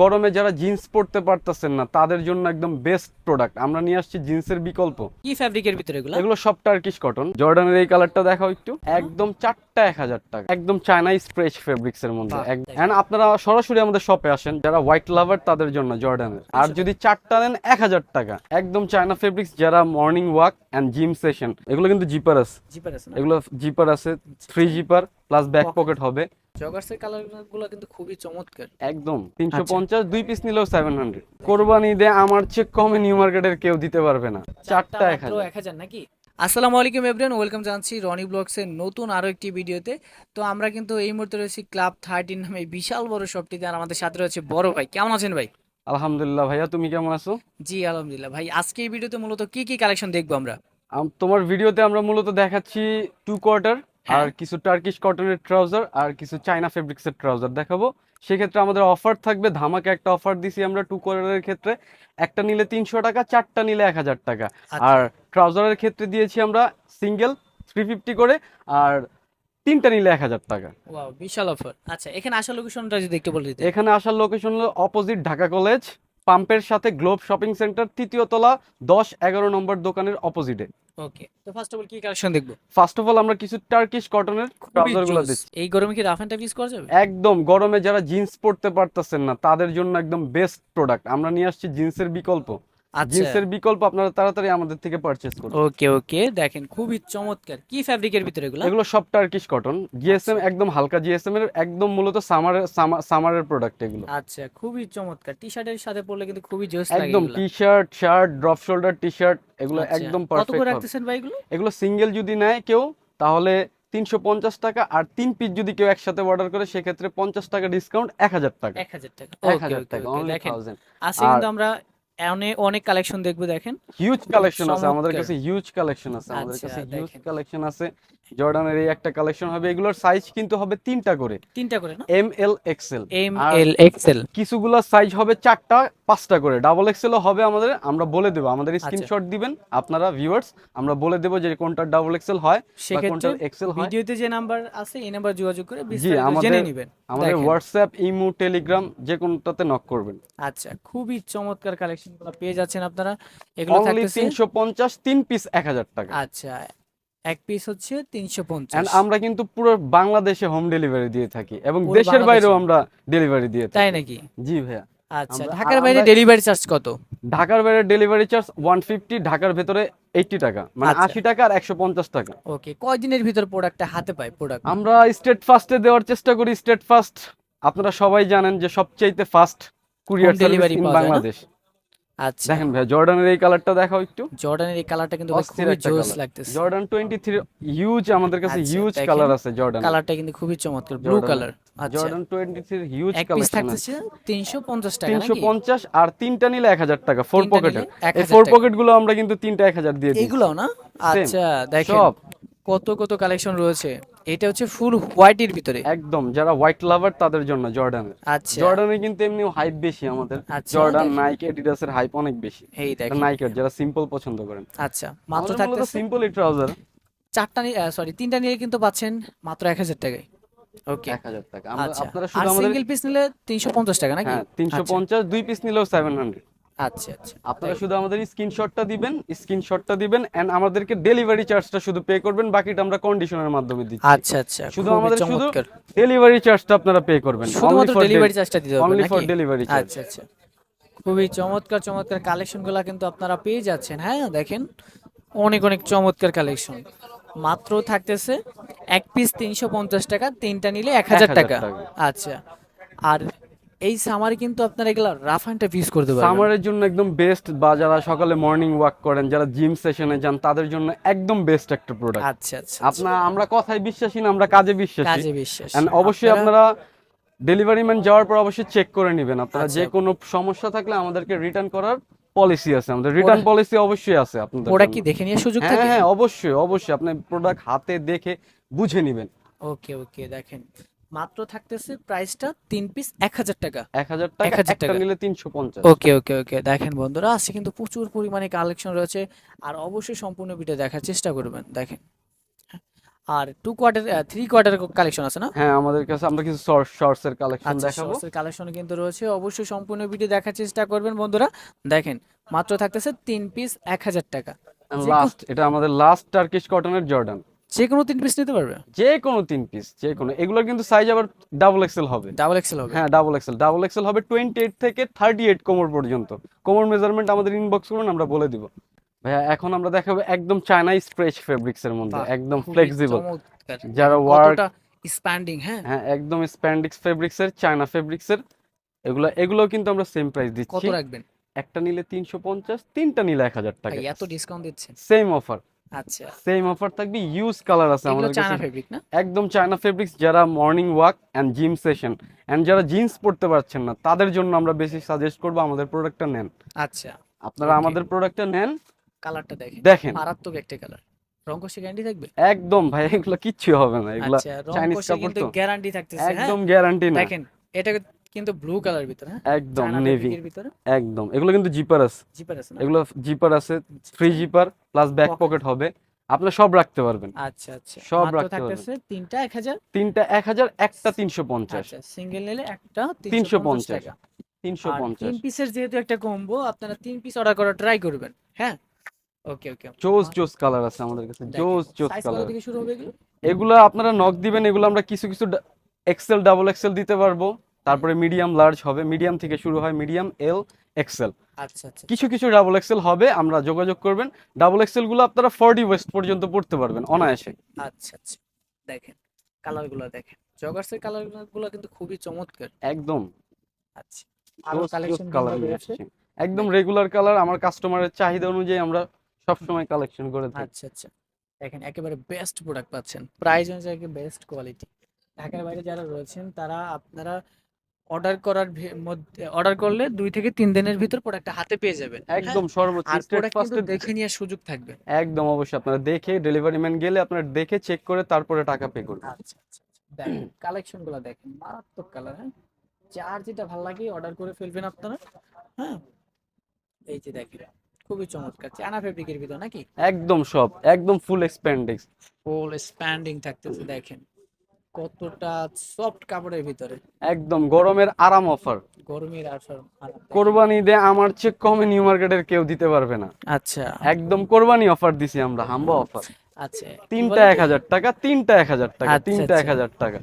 গরমে যারা জিন্স পরতে পারতেছেন না তাদের জন্য একদম বেস্ট প্রোডাক্ট আমরা নিয়ে আসছি জিন্সের বিকল্প। কি ফ্যাব্রিকের ভিতরে এগুলো? এগুলো সব টার্কিশ কটন জর্ডানের এই কালারটা দেখাও একটু। একদম চারটা এক হাজার টাকা। একদম চায়না স্প্রেচ ফেব্রিক্স এর মধ্যে। এন্ড আপনারা সরাসরি আমাদের শপে আসেন। যারা হোয়াইট লাভার তাদের জন্য জর্ডানের আর যদি চারটা নেন এক হাজার টাকা। একদম চায়না ফেব্রিক্স যারা morning walk and gym session এগুলো কিন্তু জিপার আছে জিপার আছে এগুলো জিপার আছে। Three zipper plus back pocket হবে। জগার্সের কালারগুলো কিন্তু খুবই চমৎকার। একদম তিনশো পঞ্চাশ দুই পিস নিলেও সেভেন হান্ড্রেড কোরবানি ঈদে আমার চেয়ে কমে নিউ মার্কেটের কেউ দিতে পারবে না। চারটা হাজার। এক হাজার নাকি? আসসালামু আলাইকুম এভরিওয়ান ওয়েলকাম জানাচ্ছি রনি ব্লগসের নতুন আরও একটি ভিডিওতে। তো আমরা কিন্তু এই মুহূর্তে রয়েছি ক্লাব থার্টিন নামে বিশাল বড় শপটিতে আর আমাদের সাথে রয়েছে বড় ভাই। কেমন আছেন ভাই? আলহামদুলিল্লাহ ভাইয়া তুমি কেমন আছো? জি আলহামদুলিল্লাহ। ভাই আজকে এই ভিডিওতে মূলত কি কি কালেকশন দেখব আমরা? আম- তোমার ভিডিওতে আমরা মূলত দেখাচ্ছি টু কোয়ার্টার আর কিছু টার্কিশ কটনের ট্রাউজার আর কিছু চাইনা ফেব্রিক্সের ট্রাউজার দেখাবো। সেক্ষেত্রে আমাদের অফার থাকবে ধামাকে একটা অফার দিছি আমরা টু কোয়ার্টারের ক্ষেত্রে। একটা নিলে তিনশো টাকা চারটা নিলে এক হাজার টাকা। আচ্ছা। আর ট্রাউজারের ক্ষেত্রে দিয়েছি আমরা সিঙ্গেল থ্রি ফিফটি করে আর তিনটা নিলে এক হাজার টাকা। ওয়াও বিশাল অফার আচ্ছা এখানে আসা লোকেশনটা যদি একটু বলে দিতে এখানে আসার লোকেশন হলো অপোজিট ঢাকা কলেজ পাম্পের সাথে গ্লোব শপিং সেন্টার তৃতীয় তলা দশ এগারো নম্বর দোকানের অপোজিটে ওকে তো ফার্স্ট অফ অল কি কালেকশন দেখব? ফার্স্ট অফ অল আমরা কিছু টার্কিশ কটনের ট্রাউজারগুলো দেখছি। এই গরমে কি রাফ এন্ড টাফ ইউজ করা যাবে? একদম গরমে যারা জিন্স পরতে পারতেছেন না তাদের জন্য একদম বেস্ট প্রোডাক্ট আমরা নিয়ে আসছি জিন্সের বিকল্প। জিন্সের বিকল্প আপনারা তাড়াতাড়ি আমাদের থেকে পারচেজ করুন। ওকে ওকে দেখেন খুবই চমৎকার। কি ফ্যাব্রিকের ভিতরে এগুলো? এগুলো সব টার্কিশ কটন জিএসএম একদম হালকা জিএসএম এর একদম মূলত সামারের সামারের প্রোডাক্ট এগুলো। আচ্ছা খুবই চমৎকার। টি শার্টের সাথে পরলে কিন্তু খুবই জোস লাগে একদম T shirt shirt drop shoulder T shirt এগুলো আচ্ছা, একদম কত করে রাখতেছেন ভাই এগুলো? এগুলো সিঙ্গেল যদি নেয় কেউ তাহলে তিনশো পঞ্চাশ টাকা আর তিন পিস যদি কেউ একসাথে অর্ডার করে সেক্ষেত্রে পঞ্চাশ টাকা ডিসকাউন্ট এক হাজার টাকা। এক হাজার টাকা। এক হাজার টাকা অনলি থাউজেন্ড আমরা অনেক অনেক কালেকশন দেখব দেখেন হিউজ কালেকশন আছে আমাদের চমৎকার। কাছে হিউজ কালেকশন আছে আমাদের আচ্ছা, কাছে হিউজ দেখেন। কালেকশন আছে জর্ডানের এই একটা কালেকশন হবে এগুলোর সাইজ কিন্তু হবে তিনটা করে। তিনটা করে না? M L XL M L XL কিছুগুলো সাইজ হবে চারটা পাঁচটা করে। ডাবল এক্সেলও হবে আমাদের আমরা বলে দেবো। আমাদের আচ্ছা। স্ক্রিনশট দিবেন আপনারা ভিউয়ার্স আমরা বলে দেবো যে কোনটা ডাবল এক্সেল হয় বা কোনটা এক্সেল হয়। ভিডিওতে যে নাম্বার আছে এই নাম্বার যোগাযোগ করে বিস্তারিত জেনে নেবেন। আমাদের হোয়াটসঅ্যাপ ইমো টেলিগ্রাম যে কোনটাতে নক করবেন। আচ্ছা খুবই চমৎকার কালেকশনগুলো পেয়ে যাচ্ছেন আপনারা। এগুলো থাকতেছে তিনশো পঞ্চাশ তিন পিস এক হাজার টাকা। আচ্ছা এক পিস হচ্ছে তিনশো পঞ্চাশ। আমরা কিন্তু পুরো বাংলাদেশে হোম ডেলিভারি দিয়ে থাকি এবং দেশের বাইরেও আমরা ডেলিভারি দিয়ে থাকি। তাই নাকি? জি ভাইয়া। আচ্ছা ঢাকার বাইরে ডেলিভারি চার্জ কত? ঢাকার বাইরে ডেলিভারি চার্জ ওয়ান ফিফটি ঢাকার ভেতরে এইটটি টাকা। মানে আচ্ছা। আশি টাকা আর একশো পঞ্চাশ টাকা। ওকে কয়দিনের ভিতর প্রোডাক্টটা হাতে পায় প্রোডাক্ট আমরা স্টেট ফার্স্টে দেওয়ার চেষ্টা করি স্টেট ফার্স্ট আপনারা সবাই জানেন যে সবচেয়ে ফাস্ট কুরিয়ার না? বাংলাদেশ। আচ্ছা। দেখেন ভাই জর্ডানের এই কালারটা দেখাও একটু। জর্ডানের এই কালারটা কিন্তু খুবই জোস লাগতেছে। জর্ডান টোয়েন্টি থ্রি হিউজ আমাদের কাছে আচ্ছা, হিউজ কালার আছে জর্ডান কালারটা কিন্তু খুবই চমৎকার ব্লু কালার আচ্ছা। Jordan twenty three huge collection আছে। টাকা পঞ্চাশ আর তিনটা নিলে এক হাজার টাকা ফোর তিনটা পকেটের এই ফোর পকেটগুলো আমরা কিন্তু তিনটা দিয়ে দিই না? আচ্ছা দেখেন কত কত কালেকশন রয়েছে। এটা হচ্ছে ফুল হোয়াইটের ভিতরে। একদম যারা হোয়াইট লাভার তাদের জন্য জর্ডানের। আচ্ছা। জর্ডানের কিন্তু এমনি হাইপ বেশি আমাদের। আচ্ছা, জর্ডান। নাইক এডিডাসের হাইপ অনেক বেশি। এই দেখেন। নাইকের যারা সিম্পল পছন্দ করেন। আচ্ছা মাত্র থাকতে সিম্পল এই ট্রাউজার চারটা সরি তিনটা নিলে কিন্তু পাচ্ছেন মাত্র এক হাজার টাকায়। ওকে এক হাজার টাকা। আমরা- আচ্ছা। আপনারা শুধু আমাদের সিঙ্গেল পিস নিলে তিনশো পঞ্চাশ টাকা নাকি? হ্যাঁ তিনশো আচ্ছা, দুই পিস নিলেও সেভেন হান্ড্রেড আচ্ছা আচ্ছা। আপনারা শুধু আমাদের স্ক্রিনশটটা দিবেন স্ক্রিনশটটা দিবেন এন্ড আমাদেরকে ডেলিভারি চার্জটা শুধু পে করবেন বাকিটা আমরা কন্ডিশনের মাধ্যমে দিচ্ছি। আচ্ছা আচ্ছা। শুধু আমাদের শুধু ডেলিভারি চার্জটা আপনারা পে করবেন। শুধুমাত্র ডেলিভারি চার্জটা দিতে হবে অনলি ফর ডেলিভারি চার্জ আচ্ছা আচ্ছা। খুবই চমৎকার চমৎকার কালেকশনগুলা কিন্তু আপনারা পেয়ে যাচ্ছেন। হ্যাঁ দেখেন অনেক অনেক চমৎকার কালেকশন। মাত্র থাকতেছে এক পিস তিনশো পঞ্চাশ টাকা তিনটা নিলে এক হাজার 1000 টাকা। টাকা। আচ্ছা। আর এই সামারে কিন্তু আপনারা এগুলা রাফ অ্যান্ড ইউজ করতে পারবেন। সামারের জন্য একদম বেস্ট বা যারা সকালে মর্নিং ওয়াক করেন যারা জিম সেশনে যান তাদের জন্য একদম বেস্ট একটা প্রোডাক্ট আচ্ছা আচ্ছা আপনার আমরা কথায় বিশ্বাসী না আমরা কাজে বিশ্বাসী। কাজে বিশ্বাস। অবশ্যই আপনারা ডেলিভারি ম্যান যাওয়ার পর অবশ্যই চেক করে নেবেন। আপনারা যে আচ্ছা। কোনো সমস্যা থাকলে আমাদেরকে রিটার্ন করার পলিসি আছে। আমাদের রিটার্ন পলিসি অবশ্যই আছে আপনাদের প্রোডাক্ট জন্য। কি দেখে নিয়ে সুযোগ হ্যাঁ থাকে? হ্যাঁ অবশ্যই অবশ্যই। আপনি প্রোডাক্ট হাতে দেখে বুঝে নেবেন। ওকে ওকে দেখেন। মাত্র থাকতেছে প্রাইসটা তিন পিস এক হাজার টাকা। এক হাজার টাকা 1000 একটা টাকা। নিলে তিনশো পঞ্চাশ। ওকে ওকে ওকে দেখেন বন্ধুরা আজকে কিন্তু প্রচুর পরিমাণে কালেকশন রয়েছে। আর অবশ্যই সম্পূর্ণ ভিডিও দেখার চেষ্টা করবেন দেখেন। আর two quarter three quarter collection আছে না? হ্যাঁ আমাদের কাছে আমরা কিছু শর্টস এর কালেকশন আচ্ছা দেখাবো। শর্টসের কালেকশন কিন্তু রয়েছে। অবশ্যই সম্পূর্ণ ভিডিও দেখার চেষ্টা করবেন বন্ধুরা। দেখেন মাত্র থাকতেছে তিন পিস এক হাজার টাকা। লাস্ট এটা আমাদের লাস্ট টার্কিশ কটনের জর্ডান যে কোনো তিন পিস নিতে পারবে? যে কোনো তিন পিস যে কোনো এগুলোর কিন্তু সাইজ আবার ডাবল এক্সেল হবে। ডাবল এক্সেল হবে। হ্যাঁ ডাবল এক্সেল ডাবল এক্সেল হবে টোয়েন্টি এইট থেকে থার্টি এইট কোমর পর্যন্ত। কোমর মেজারমেন্ট আমাদের ইনবক্স করুন আমরা বলে দিব। ভাইয়া এখন আমরা দেখাবো একদম চায়না স্ট্রেচ ফেব্রিক্স এর মধ্যে একদম ফ্লেক্সিবল যারা ওয়ার্ক স্প্যান্ডিং হ্যাঁ? হ্যাঁ একদম স্প্যান্ডিক্স ফেব্রিক্স এর চায়না ফেব্রিক্স এর এগুলো এগুলো কিন্তু আমরা সেম প্রাইস কত দিচ্ছি রাখবেন? একটা নিলে তিনশো পঞ্চাশ তিনটা নিলে এক হাজার টাকা। এত ডিসকাউন্ট দিচ্ছেন। সেম অফার আচ্ছা। সেম অফার থাকবে ইউজ কালার আছে আমাদের চায়না ফেব্রিক না? একদম চায়না ফেব্রিক্স যারা morning walk and gym session and যারা জিন্স পরতে পারছেন না তাদের জন্য আমরা বেশি সাজেস্ট করব আমাদের প্রোডাক্টটা নেন। আচ্ছা। আপনারা. আমাদের প্রোডাক্টটা নেন। কালারটা দেখেন। দেখেন। মারাত্মক একটা কালার গ্যারান্টি থাকবে? একদম ভাই এগুলো কিচ্ছু হবে না। এগুলো আচ্ছা Chinese কষে কাপড় তো। গ্যারান্টি থাকতেছে হ্যাঁ? একদম গ্যারান্টি না। দেখেন এটা কিন্তু ব্লু কালার ভিতরে হ্যাঁ? একদম নেভি একদম। এগুলো কিন্তু জিপার আছে। জিপার আছে এগুলো জিপার আছে three zipper plus back pocket হবে। আপনার সব রাখতে পারবেন। আচ্ছা আচ্ছা। সব রাখতে পারবেন। তিনটা এক হাজার। তিনটা এক হাজার একটা তিনশো পঞ্চাশ। আচ্ছা সিঙ্গেল নিলে একটা তিনশো তিনশো পঞ্চাশ পঞ্চাশ টাকা। তিনশো আর পঞ্চাশ তিন পিসের যেহেতু একটা কম্বো আপনারা তিন পিস অর্ডার করা ট্রাই করবেন হ্যাঁ? ওকে ওকে জোস জোস কালার আছে আমাদের কাছে। জোস জোস কালার থেকে শুরু হবে এগুলো? আপনারা নক দিবেন এগুলো আমরা কিছু কিছু এক্সেল ডাবল এক্সেল দিতে পারব। তারপরে মিডিয়াম লার্জ হবে। মিডিয়াম থেকে শুরু হয় মিডিয়াম এল এক্সেল আচ্ছা কিছু কিছু ডাবল এক্সেল হবে আমরা যোগাযোগ করবেন। ডাবল এক্সেলগুলো আপনারা ফর্টি ওয়েস্ট পর্যন্ত পড়তে পারবেন অনায়াসে আচ্ছা আচ্ছা। দেখেন কালারগুলো দেখেন। জগার্সের কালারগুলো কিন্তু খুবই চমৎকার। একদম। আচ্ছা আরও কালেকশন কালার একদম রেগুলার কালার আমার কাস্টমারের চাহিদা অনুযায়ী আমরা সবসময় কালেকশন করে থাকি। আচ্ছা আচ্ছা। দেখেন একেবারে বেস্ট প্রোডাক্ট পাচ্ছেন। প্রাইস অনুযায়ী বেস্ট কোয়ালিটি ঢাকার বাইরে যারা রয়েছেন তারা আপনারা অর্ডার করার মধ্যে অর্ডার করলে দুই থেকে তিন দিনের ভিতর প্রোডাক্টটা হাতে পেয়ে যাবেন? একদম সর্বোচ্চ আর স্টেট প্রোডাক্ট কিন্তু দেখে নিয়ে সুযোগ থাকবে। একদম অবশ্যই আপনারা দেখে ডেলিভারি ম্যান গেলে আপনারা দেখে চেক করে তারপরে টাকা পে করবেন। আচ্ছা আচ্ছা আচ্ছা। দেখেন কালেকশনগুলো দেখেন মারাত্মক কালার হ্যাঁ? যার যেটা ভালো লাগে অর্ডার করে ফেলবেন আপনারা হ্যাঁ? এই যে দেখেন খুবই চমৎকার চায়না ফেব্রিকের ভিতর নাকি? একদম সব একদম ফুল এক্সপ্যান্ডিক্স ফুল এক্সপ্যান্ডিং থাকতেছে দেখেন। কতটা সফট কাপড়ের ভিতরে? একদম গরমের আরাম অফার গরমের আরাম কোরবানি দে আমার চেয়ে কমে নিউ মার্কেটের কেউ দিতে পারবে না। আচ্ছা। একদম কোরবানি অফার দিছি আমরা হাম্বা অফার আচ্ছা তিনটা এক হাজার টাকা তিনটা এক হাজার টাকা আচ্ছা, তিনটা এক আচ্ছা। হাজার টাকা।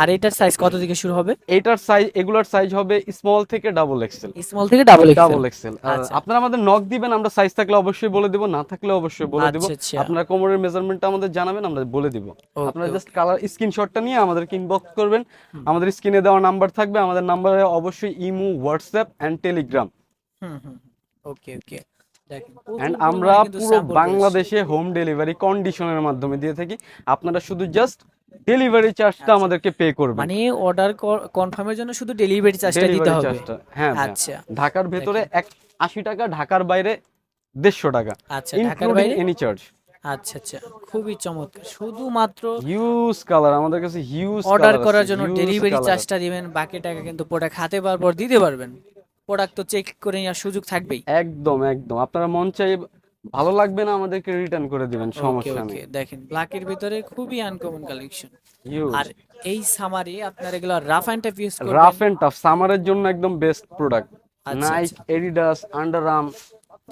আর এটার সাইজ কত থেকে শুরু হবে? এটার সাইজ এগুলোর সাইজ হবে স্মল থেকে ডাবল এক্সেল স্মল থেকে ডাবল এক্সেল ডাবল এক্সেল। আপনারা আমাদের নক দিবেন আমরা সাইজ থাকলে অবশ্যই বলে দিব না থাকলে অবশ্যই বলে দিব। আচ্ছা আচ্ছা। আপনারা কোমরের মেজারমেন্টটা আমাদের জানাবেন আমরা বলে দিব। আপনারা জাস্ট কালার স্ক্রিনশটটা নিয়ে আমাদেরকে ইনবক্স করবেন। আমাদের স্ক্রিনে দেওয়া নাম্বার থাকবে আমাদের নাম্বারে অবশ্যই imo WhatsApp and Telegram hmm hmm okay okay প্রচুর আমরা পুরো বাংলাদেশে হোম ডেলিভারি কন্ডিশনের মাধ্যমে দিয়ে থাকি। আপনারা শুধু জাস্ট ডেলিভারি চার্জটা আমাদেরকে পে করবেন। মানে অর্ডার কনফার্মের জন্য শুধু ডেলিভারি চার্জটা দিতে হবে। হ্যাঁ আচ্ছা। ঢাকার ভেতরে এক আশি টাকা ঢাকার বাইরে দেড়শো টাকা। আচ্ছা ঢাকার বাইরে? এনি চার্জ আচ্ছা আচ্ছা। খুবই চমৎকার। শুধুমাত্র হিউজ কালার আমাদের কাছে হিউজ অর্ডার করার জন্য ডেলিভারি চার্জটা দিবেন বাকি টাকা কিন্তু প্রোডাক্ট হাতে পাওয়ার পর দিতে পারবেন। প্রোডাক্ট তো চেক করে নেওয়ার সুযোগ থাকবেই। একদম একদম। আপনারা মন চাই ভালো লাগবে না আমাদেরকে রিটার্ন করে দিবেন সমস্যা নেই। দেখেন ব্ল্যাকের ভিতরে খুবই আনকমন কালেকশন আর এই সামারে আপনার এগুলো রাফ অ্যান্ড টাইপ ইউজ করবেন। রাফ এন্ড টাফ সামারের জন্য একদম best product Nike Adidas Under Armour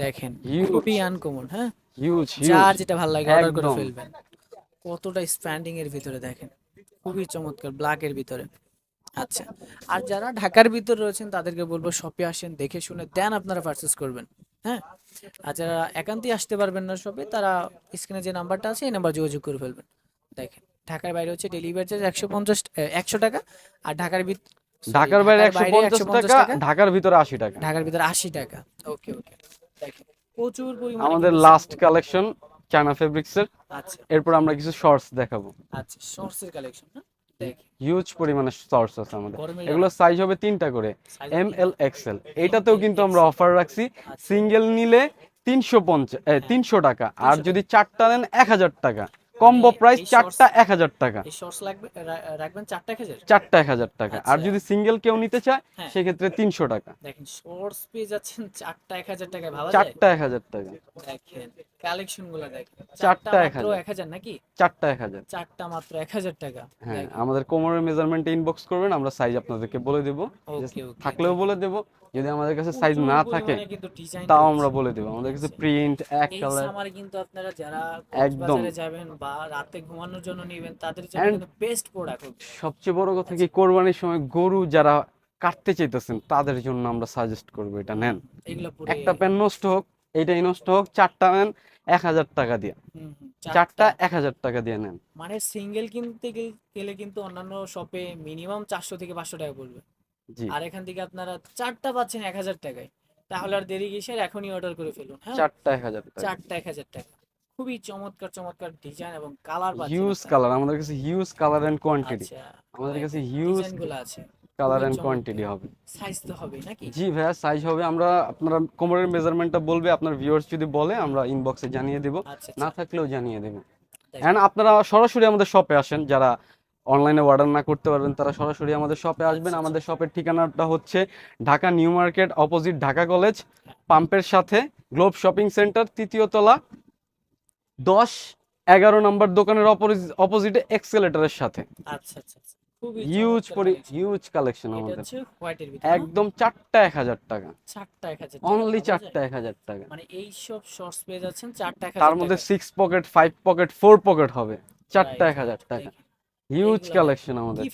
দেখেন. খুবই আনকমন হ্যাঁ? হিউজ যার যেটা ভালো লাগে অর্ডার করে ফেলবেন। কতটা স্প্যান্ডিং এর ভিতরে দেখেন খুবই চমৎকার ব্ল্যাক এর ভিতরে। আচ্ছা আর যারা ঢাকার ভিতরে রয়েছেন তাদেরকে বলব শপে আসেন দেখে শুনে দেন আপনারা পারচেস করবেন হ্যাঁ? আর যারা একান্তই আসতে পারবেন না শপে তারা স্ক্রিনে যে নাম্বারটা আছে এই নাম্বার যোগাযোগ করে ফেলবেন। দেখেন ঢাকার বাইরে হচ্ছে ডেলিভারি চার্জ একশো পঞ্চাশ একশো টাকা আর ঢাকার ভিত sorry, ঢাকার বাইরে একশো পঞ্চাশ টাকা ঢাকার ভিতরে আশি টাকা। ঢাকার ভিতরে আশি টাকা ওকে ওকে দেখেন প্রচুর পরিমাণে আমাদের লাস্ট কালেকশন চায়না ফেব্রিক্স এর আচ্ছা। এরপর আমরা কিছু শর্টস দেখাবো। আচ্ছা শর্টসের কালেকশন দেখি হিউজ পরিমাণে সোর্স আছে আমাদের। এগুলো সাইজ হবে তিনটা করে। এম এল এক্সেল এটাতেও কিন্তু আমরা অফার রাখছি। সিঙ্গেল নিলে তিনশো পঞ্চাশ তিনশো টাকা। আর যদি চারটা নেন এক হাজার টাকা। কম্বো প্রাইস চারটা এক হাজার টাকা। রাখবেন চারটা কেজের চারটা এক হাজার টাকা। আর আচ্ছা। যদি সিঙ্গেল কেউ নিতে চায় হ্যাঁ। সেক্ষেত্রে তিনশো টাকা। দেখেন শর্টস পেয়ে যাচ্ছেন চারটা এক হাজার ভাবা যায়? চারটা এক হাজার টাকা। দেখেন কালেকশনগুলো দেখেন। চারটা এক হাজার। এক হাজার নাকি? চারটা এক হাজার। চারটা মাত্র এক হাজার টাকা। হ্যাঁ আমাদের কোমরের মেজারমেন্টে ইনবক্স করবেন আমরা সাইজ আপনাদেরকে বলে দেব। থাকলেও বলে দেব যদি আমাদের কাছে সাইজ না থাকে তাও আমরা বলে দেব। আমাদের কাছে। প্রিন্ট এক কালার কিন্তু আপনারা যারা একদম। যাবেন বা রাতে ঘুমানোর জন্য নেবেন তাদের জন্য And- কিন্তু বেস্ট প্রোডাক্ট সবচেয়ে বড় কথা কি কোরবানির সময় গরু যারা কাটতে চাইতেছেন তাদের জন্য আমরা সাজেস্ট করব এটা নেন। এগুলো পুরো একটা প্যান নষ্ট হোক এইটাই নষ্ট হোক চারটা নেন এক হাজার টাকা দিয়ে। হুম, হুম, চারটা। এক হাজার টাকা দিয়ে নেন। মানে সিঙ্গেল কিনতে গে- গেলে কিন্তু অন্যান্য শপে মিনিমাম চারশো থেকে পাঁচশো টাকা পড়বে। জি। আর এখান থেকে আপনারা চারটা পাচ্ছেন এক হাজার টাকায় তাহলে আর দেরি কিসের? এখনই অর্ডার করে ফেলুন হ্যাঁ? চারটা এক হাজার টাকা। চারটা এক হাজার টাকা। খুবই চমৎকার চমৎকার ডিজাইন এবং কালার হিউজ কালার আমাদের কাছে হিউজ কালার এন্ড কোয়ান্টিটি আমাদের কাছে হিউজগুলো আছে। কালার এন্ড কোয়ান্টিটি হবে। সাইজ তো হবে নাকি? জি ভাইয়া সাইজ হবে। আমরা আপনারা কোমরের মেজারমেন্টটা বলবে আপনার ভিউয়ার্স যদি বলে আমরা ইনবক্সে জানিয়ে দেব। আচ্ছা না আচ্ছা থাকলেও জানিয়ে দেব। এন্ড আপনারা সরাসরি আমাদের শপে আসেন। যারা অনলাইনে অর্ডার না করতে পারবেন তারা সরাসরি আমাদের শপে আসবেন। আচ্ছা, আমাদের শপের ঠিকানাটা হচ্ছে Dhaka New Market opposite Dhaka college পাম্পের সাথে গ্লোব শপিং সেন্টার তৃতীয় তলা দশ এগারো নম্বর দোকানের অপোজিটে এক্সেলেটারের সাথে। আচ্ছা আচ্ছা আচ্ছা। হিউজ পরি হিউজ কালেকশন আমাদের? একদম চারটা এক হাজার টাকা। চারটা এক হাজার অনলি চারটা এক হাজার টাকা। মানে এই সব শর্টস পেয়ে যাচ্ছেন চারটা তার মধ্যে six pocket five pocket four pocket হবে। চারটা এক হাজার টাকা। হিউজ কালেকশন আমাদের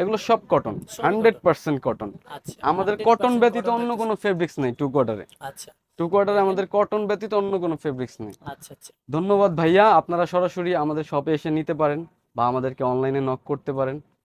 এগুলো? সব কটন হান্ড্রেড পার্সেন্ট কটন আচ্ছা আমাদের কটন ব্যতীত অন্য। কোনো ফেব্রিক্স নেই টু কোয়ার্টারে আচ্ছা। টু কোয়ার্টারে আমাদের কটন ব্যতীত অন্য কোনো ফেব্রিক্স নেই। আচ্ছা আচ্ছা। ধন্যবাদ ভাইয়া আপনারা সরাসরি আমাদের শপে এসে নিতে পারেন বা আমাদেরকে অনলাইনে নক করতে পারেন।